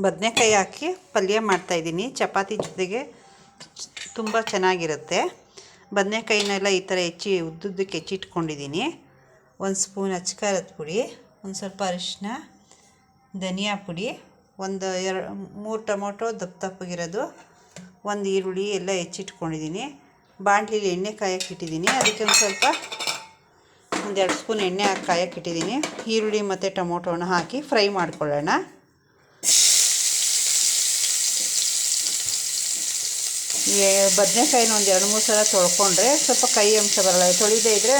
ಬದನೆಕಾಯಿ ಹಾಕಿ ಪಲ್ಯ ಮಾಡ್ತಾಯಿದ್ದೀನಿ ಚಪಾತಿ ಜೊತೆಗೆ ತುಂಬ ಚೆನ್ನಾಗಿರುತ್ತೆ. ಬದನೆಕಾಯಿನೆಲ್ಲ ಈ ಥರ ಹೆಚ್ಚಿ ಉದ್ದುದ್ದಕ್ಕೆ ಹೆಚ್ಚಿಟ್ಕೊಂಡಿದ್ದೀನಿ ಒಂದು ಸ್ಪೂನ್ ಅಚ್ಕಾರದ ಪುಡಿ, ಒಂದು ಸ್ವಲ್ಪ ಅರಿಶಿನ ಧನಿಯಾ ಪುಡಿ, ಒಂದು ಎರಡು ಮೂರು ಟೊಮೊಟೊ, ದಪ್ಪ ದಪ್ಪಗಿರೋದು, ಒಂದು ಈರುಳ್ಳಿ ಎಲ್ಲ ಹೆಚ್ಚಿಟ್ಕೊಂಡಿದ್ದೀನಿ ಬಾಣಲಿಲಿ ಎಣ್ಣೆ ಕಾಯಕ್ಕೆ ಇಟ್ಟಿದ್ದೀನಿ. ಅದಕ್ಕೆ ಒಂದು ಸ್ವಲ್ಪ ಒಂದೆರಡು ಸ್ಪೂನ್ ಎಣ್ಣೆ ಹಾಕಿ ಕಾಯಕ್ಕೆ ಇಟ್ಟಿದ್ದೀನಿ. ಈರುಳ್ಳಿ ಮತ್ತು ಟೊಮೊಟೊನ ಹಾಕಿ ಫ್ರೈ ಮಾಡ್ಕೊಳ್ಳೋಣ. ಬದನೆಕಾಯಿನ ಒಂದು ಎರಡು ಮೂರು ಸಲ ತೊಳ್ಕೊಂಡ್ರೆ ಸ್ವಲ್ಪ ಕೈ ಅಂಶ ಬರಲ್ಲ. ತೊಳಿದೇ ಇದ್ದರೆ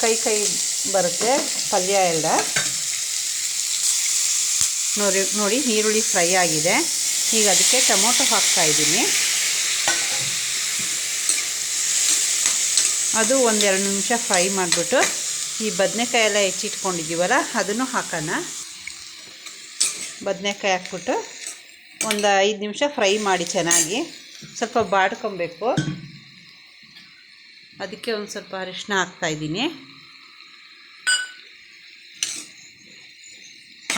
ಕೈ ಕೈ ಬರುತ್ತೆ, ಪಲ್ಯ ಎಲ್ಲ. ನೋಡಿ ನೋಡಿ, ಈರುಳ್ಳಿ ಫ್ರೈ ಆಗಿದೆ. ಈಗ ಅದಕ್ಕೆ ಟೊಮೊಟೊ ಹಾಕ್ತಾಯಿದ್ದೀನಿ ಅದು ಒಂದೆರಡು ನಿಮಿಷ ಫ್ರೈ ಮಾಡಿಬಿಟ್ಟು ಈ ಬದನೆಕಾಯಿ ಎಲ್ಲ ಹೆಚ್ಚಿಟ್ಕೊಂಡಿದ್ದೀವಲ್ಲ, ಅದನ್ನು ಹಾಕೋಣ. ಬದನೆಕಾಯಿ ಹಾಕ್ಬಿಟ್ಟು ಒಂದು ಐದು ನಿಮಿಷ ಫ್ರೈ ಮಾಡಿ ಚೆನ್ನಾಗಿ. ಸ್ವಲ್ಪ ಬಾಡ್ಕೊಬೇಕು. ಅದಕ್ಕೆ ಒಂದು ಸ್ವಲ್ಪ ಅರಿಶಿನ ಹಾಕ್ತಾಯಿದ್ದೀನಿ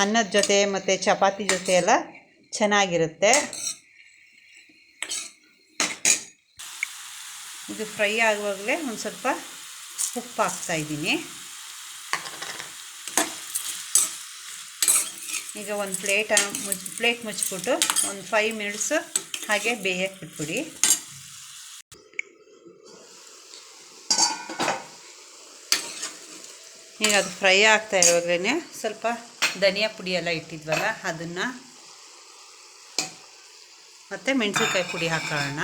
ಅನ್ನದ ಜೊತೆ ಮತ್ತು ಚಪಾತಿ ಜೊತೆ ಎಲ್ಲ ಚೆನ್ನಾಗಿರುತ್ತೆ. ಇದು ಫ್ರೈ ಆಗುವಾಗಲೇ ಒಂದು ಸ್ವಲ್ಪ ಉಪ್ಪು ಹಾಕ್ತಾಯಿದ್ದೀನಿ ಈಗ ಒಂದು ಪ್ಲೇಟ ಮುಚ್ಚಿ ಪ್ಲೇಟ್ ಮುಚ್ಚಿಬಿಟ್ಟು ಒಂದು ಫೈವ್ ಮಿನಿಟ್ಸು ಹಾಗೆ ಬೇಯಕ್ಕೆ ಬಿಟ್ಬಿಡಿ. ಈಗ ಅದು ಫ್ರೈ ಆಗ್ತಾ ಇರುವಾಗಲೇ ಸ್ವಲ್ಪ ಧನಿಯಾ ಪುಡಿ ಎಲ್ಲ ಇಟ್ಟಿದ್ವಲ್ಲ, ಅದನ್ನು ಮತ್ತು ಮೆಣಸಿನ್ಕಾಯಿ ಪುಡಿ ಹಾಕೋಣ.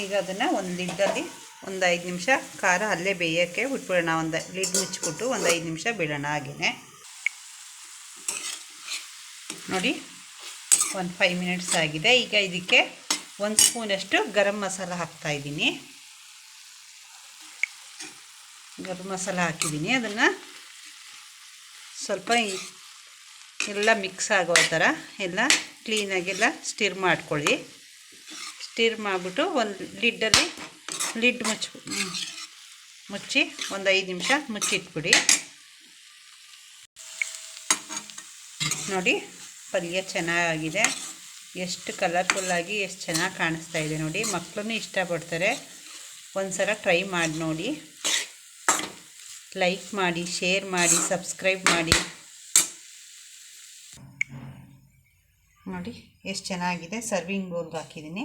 ಈಗ ಅದನ್ನು ಒಂದು ಲಿಡ್ಡಲ್ಲಿ ಒಂದು ಐದು ನಿಮಿಷ ಖಾರ ಅಲ್ಲೇ ಬೇಯೋಕ್ಕೆ ಬಿಟ್ಬಿಡೋಣ ಒಂದು ಲಿಡ್ ಮುಚ್ಚಿಬಿಟ್ಟು ಒಂದು ಐದು ನಿಮಿಷ ಬಿಡೋಣ ಹಾಗೆಯೇ ನೋಡಿ, ಒಂದು ಫೈವ್ ಮಿನಿಟ್ಸ್ ಆಗಿದೆ. ಈಗ ಇದಕ್ಕೆ ಒಂದು ಸ್ಪೂನಷ್ಟು ಗರಂ ಮಸಾಲ ಹಾಕ್ತಾಯಿದ್ದೀನಿ ಗರಂ ಮಸಾಲ ಹಾಕಿದ್ದೀನಿ. ಅದನ್ನು ಸ್ವಲ್ಪ ಎಲ್ಲ ಮಿಕ್ಸ್ ಆಗೋ ಥರ ಎಲ್ಲ ಕ್ಲೀನಾಗೆಲ್ಲ ಸ್ಟಿರ್ ಮಾಡ್ಕೊಳ್ಳಿ. ಸ್ಟಿರ್ ಮಾಡಿಬಿಟ್ಟು ಒಂದು ಲಿಡ್ಡಲ್ಲಿ ಲಿಡ್ ಮುಚ್ಚ, ಮುಚ್ಚಿ ಒಂದು ಐದು ನಿಮಿಷ ಮುಚ್ಚಿಟ್ಬಿಡಿ. ನೋಡಿ, ಪಲ್ಯ ಚೆನ್ನಾಗಿದೆ. ಎಷ್ಟು ಕಲರ್ಫುಲ್ಲಾಗಿ ಎಷ್ಟು ಚೆನ್ನಾಗಿ ಕಾಣಿಸ್ತಾ ಇದೆ ನೋಡಿ. ಮಕ್ಕಳು ಇಷ್ಟಪಡ್ತಾರೆ. ಒಂದು ಸಲ ಟ್ರೈ ಮಾಡಿ ನೋಡಿ. ಲೈಕ್ ಮಾಡಿ, ಶೇರ್ ಮಾಡಿ, ಸಬ್ಸ್ಕ್ರೈಬ್ ಮಾಡಿ. ನೋಡಿ, ಎಷ್ಟು ಚೆನ್ನಾಗಿದೆ. ಸರ್ವಿಂಗ್ ಬೋಲ್ಗೆ ಹಾಕಿದ್ದೀನಿ.